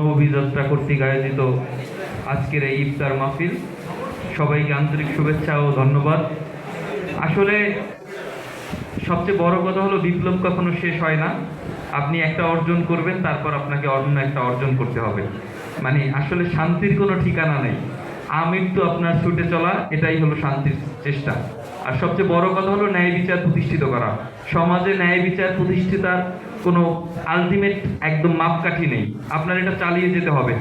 অভিযাত্রা কর্তৃক আয়োজিত আজকের এই ইফতার মাহফিল। সবাইকে আন্তরিক শুভেচ্ছা ও ধন্যবাদ। আসলে সবচেয়ে বড় কথা হলো, বিপ্লব কখনো শেষ হয় না। আপনি একটা অর্জন করবেন, তারপর আপনাকে অন্য একটা অর্জন করতে হবে। মানে আসলে শান্তির কোনো ঠিকানা নেই। আমৃত্যু আপনার ছুটে চলা, এটাই হলো শান্তির চেষ্টা। আর সবচেয়ে বড় কথা হলো, ন্যায় বিচার প্রতিষ্ঠিত করা। সমাজে ন্যায় বিচার প্রতিষ্ঠিতার কোনো আলটিমেট একদম মাপকাঠি নেই। আপনার এটা চালিয়ে যেতে হবে।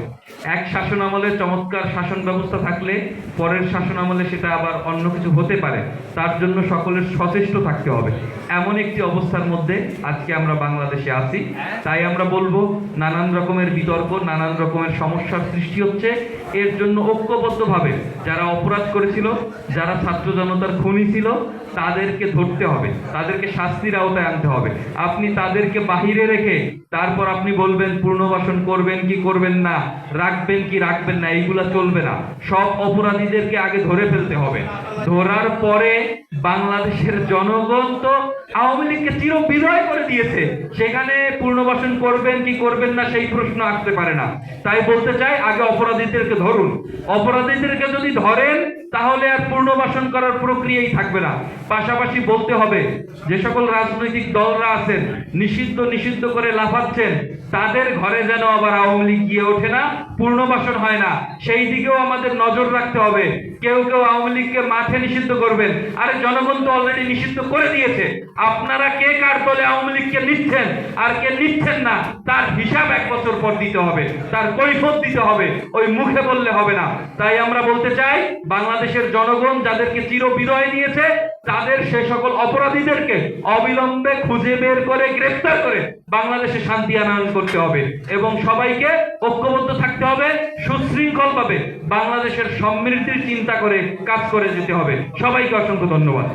এক শাসন আমলে চমৎকার শাসন ব্যবস্থা থাকলে পরের শাসন আমলে সেটা আবার অন্য কিছু হতে পারে। তার জন্য সকলের সচেষ্ট থাকতে হবে। এমন একটি অবস্থার মধ্যে আজকে আমরা বাংলাদেশে আছি। তাই আমরা বলব, নানান রকমের বিতর্ক, নানান রকমের সমস্যার সৃষ্টি হচ্ছে। এর জন্য ঐক্যবদ্ধভাবে যারা অপরাধ করেছিল, যারা ছাত্র জনতার খুনি ছিল, তাদেরকে ধরতে হবে। তাদেরকে শাস্তির আওতায় আনতে হবে। আপনি তাদেরকে বাহিরে রেখে তারপর আপনি বলবেন পুনর্বাসন করবেন কি করবেন না, রাখবেন কি রাখবেন না, এইগুলা চলবে না। সব অপরাধীদেরকে আগে ধরে ফেলতে হবে। ধরার পরে বাংলাদেশের জনগণ তো আওয়ামী লীগকে চির বিজয় করে দিয়েছে। সেখানে পুনর্বাসন করবেন কি করবেন না, সেই প্রশ্ন আসতে পারে না। তাই বলতে চাই, আগে অপরাধীদেরকে ধরুন। অপরাধীদেরকে যদি ধরেন, তাহলে আর পুনর্বাসন করার প্রক্রিয়াই থাকবে না। পাশাপাশি বলতে হবে, যে সকল রাজনৈতিক দলরা আছেন, নিষিদ্ধ নিষিদ্ধ করে লাফাচ্ছেন। তাদের ঘরে যেন আবার আওয়ামী লীগ গিয়ে ওঠে না পুনর্বাসন হয় না, সেই দিকেও আমাদের নজর রাখতে হবে। কেউ কেউ আওয়ামী লীগকে মাঠে নিষিদ্ধ করবেন। আরে জনগণ তো অলরেডি নিষিদ্ধ করে দিয়েছে। আপনারা কে কার দলে আওয়ামী লীগকে নিচ্ছেন আর কে নিচ্ছেন না, তার হিসাব এক বছর পর দিতে হবে, তার কৈফত দিতে হবে, ওই মুখে বললে হবে না। তাই আমরা বলতে চাই, বাংলাদেশের জনগণ যাদেরকে চির বিদায় দিয়েছে তাদের সে সকল অপরাধীদেরকে অবিলম্বে খুঁজে বের করে গ্রেফতার করে বাংলাদেশে শান্তি আনয়ন করতে হবে এবং সবাইকে ঐক্যবদ্ধ থাকতে হবে, সুশৃঙ্খল পাবে বাংলাদেশের সমৃদ্ধির চিন্তা করে কাজ করে যেতে হবে। সবাইকে অসংখ্য ধন্যবাদ।